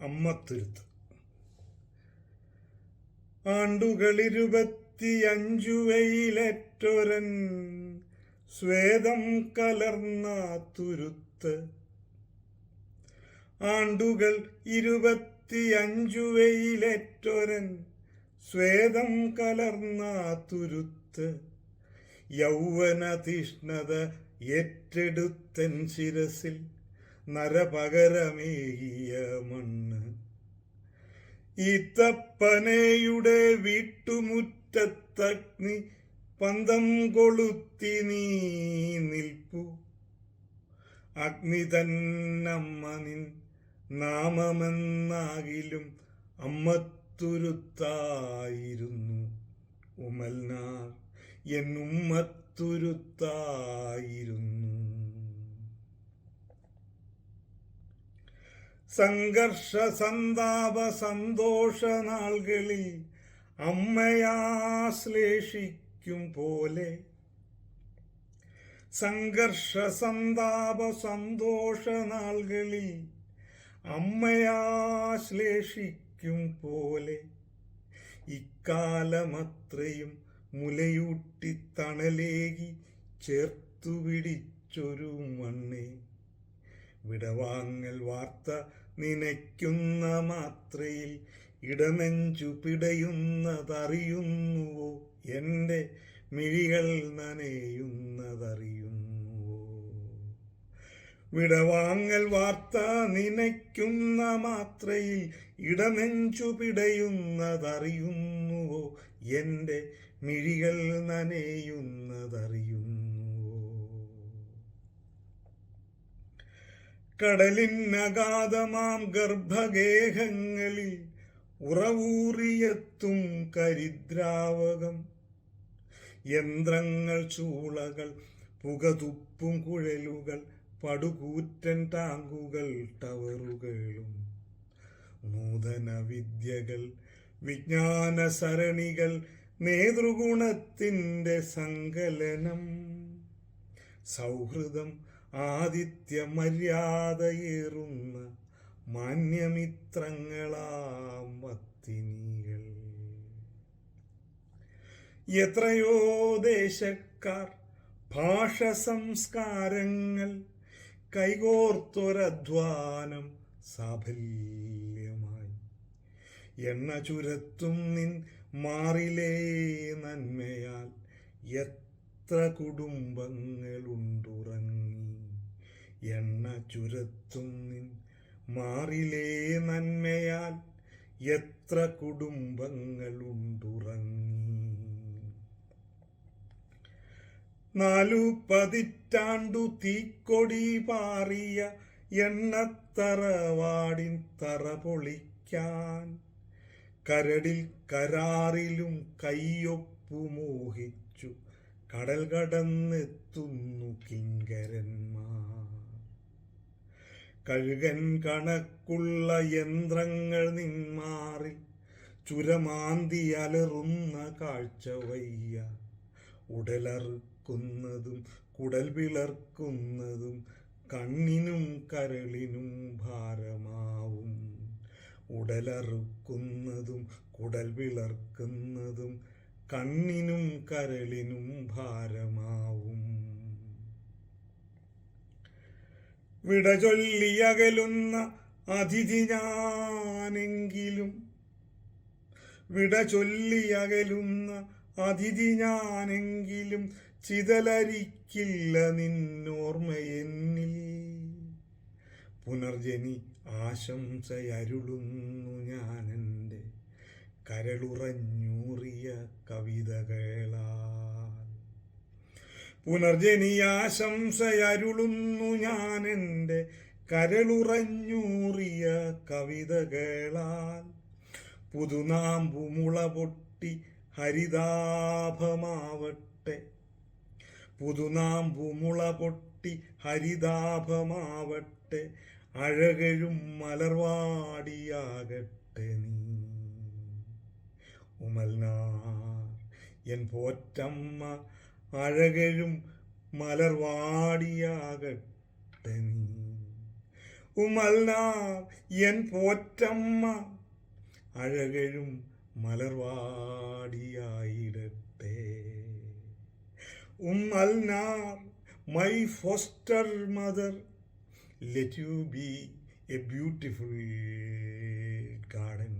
അമ്മത്തുരുത്ത്. ആണ്ടുകളിരുപത്തിയഞ്ചു വെയിലേറ്റൊരൻ സ്വേദം കലർന്ന തുരുത്ത്. ആണ്ടുകൾ ഇരുപത്തിയഞ്ചു വെയിലേറ്റൊരൻ സ്വേദം കലർന്ന തുരുത്ത്. യൗവനതീഷ്ണത ഏറ്റെടുത്തൻ ശിരസിൽ നരപകരമേകിയ ഈത്തപ്പനയുടെ വീട്ടുമുറ്റത്തഗ്നി പന്തം കൊളുത്തി നീ നിൽപ്പു. അഗ്നി തന്നമ്മ നിൻ നാമമെന്നാകിലും അമ്മത്തുരുത്തായിരുന്നു. ഉമൽനാർ എന്നുമ്മത്തുരുത്തായിരുന്നു സംഘർഷ സന്താപ സന്തോഷ നാളുകളിൽ അമ്മയാശ്ലേഷിക്കും പോലെ സംഘർഷ സന്താപ സന്തോഷ നാളുകളിൽ അമ്മയാശ്ലേഷിക്കും പോലെ ഇക്കാലമത്രയും മുലയൂട്ടി തണലേകി ചേർത്തു പിടിച്ചൊരു മണ്ണേ. വിടവാങ്ങൽ വാർത്ത നനയ്ക്കുന്ന മാത്രയിൽ ഇടനെഞ്ചു പിടയുന്നതറിയുന്നുവോ? എന്റെ മിഴികൾ നനയുന്നതറിയുന്നുവോ? വിടവാങ്ങൽ വാർത്ത നനയ്ക്കുന്ന മാത്രയിൽ ഇടനെഞ്ചു പിടയുന്നതറിയുന്നുവോ? എന്റെ മിഴികൾ നനയുന്നതറിയുന്നുവോ കടലിനഗാധമാം ഗർഭഗേഹങ്ങളിൽ ഉറവൂറിയെത്തും കരിദ്രാവകം. യന്ത്രങ്ങൾ ചൂളകൾ പുകതുപ്പും കുഴലുകൾ പടുകൂറ്റൻ ടാങ്കുകൾ ടവറുകളും. നൂതന വിദ്യകൾ വിജ്ഞാന സരണികൾ നേതൃഗുണത്തിന്റെ സങ്കലനം. സൗഹൃദം ആദിത്യ മര്യാദയേറുന്ന മാന്യമിത്രങ്ങളാം എത്രയോ ദേശക്കാർ ഭാഷ സംസ്കാരങ്ങൾ കൈകോർത്തൊരധ്വാനം സാഫല്യമായി. എണ്ണ ചുരത്തും നിൻ മാറിലേ നന്മയാൽ എത്ര കുടുംബങ്ങളുണ്ടുറങ്ങി. എണ്ണ ചുരത്തും നിൻ മാറിലേ നന്മയാൽ എത്ര കുടുംബങ്ങളുണ്ടുറങ്ങി നാലു പതിറ്റാണ്ടു തീക്കൊടി പാറിയ എണ്ണത്തറവാടിൻ തറ പൊളിക്കാൻ. കരടിൽ കരാറിലും കയ്യൊപ്പു മോഹിച്ചു കടൽ കടന്നെത്തുന്നു കിങ്കരന്മാർ. കഴുകൻ കണക്കുള്ള യന്ത്രങ്ങൾ നിന്മാറി ചുരമാന്തി അലറുന്ന കാഴ്ച വയ്യ. ഉടലറുക്കുന്നതും കുടൽ വിളർക്കുന്നതും കണ്ണിനും കരളിനും ഭാരമാവും. ഉടലറുക്കുന്നതും കുടൽ വിളർക്കുന്നതും കണ്ണിനും കരളിനും ഭാരമാവും. വിട ചൊല്ലിയകലുന്ന അതിഥി ഞാനെങ്കിലും. വിട ചൊല്ലിയകലുന്ന അതിഥി ഞാനെങ്കിലും ചിതലരിക്കില്ല നിന്നോർമ്മയെന്നിൽ. പുനർജനി ആശംസയരുളുന്നു ഞാനെന്റെ കരളുറഞ്ഞൂറിയ കവിതകളാൽ പുനർജനി ഞാൻ എന്റെ കരളുറഞ്ഞൂറിയ കവിതകളാൽ. പുതുനാമ്പു മുള പൊട്ടി ഹരിതാഭമാവട്ടെ. പുതുനാമ്പു മുള പൊട്ടി ഹരിതാഭമാവട്ടെ. അഴകഴും മലർവാടിയാകട്ടെ നീ. ഉമൽനാർ എൻ പോറ്റമ്മ അഴകഴും മലർവാടിയാകട്ടെ ഉമൽനാർ എൻ പോറ്റമ്മ അഴകഴും മലർവാടിയായിടട്ടെ ഉമ്മൽനാർ my foster mother let you be a beautiful garden.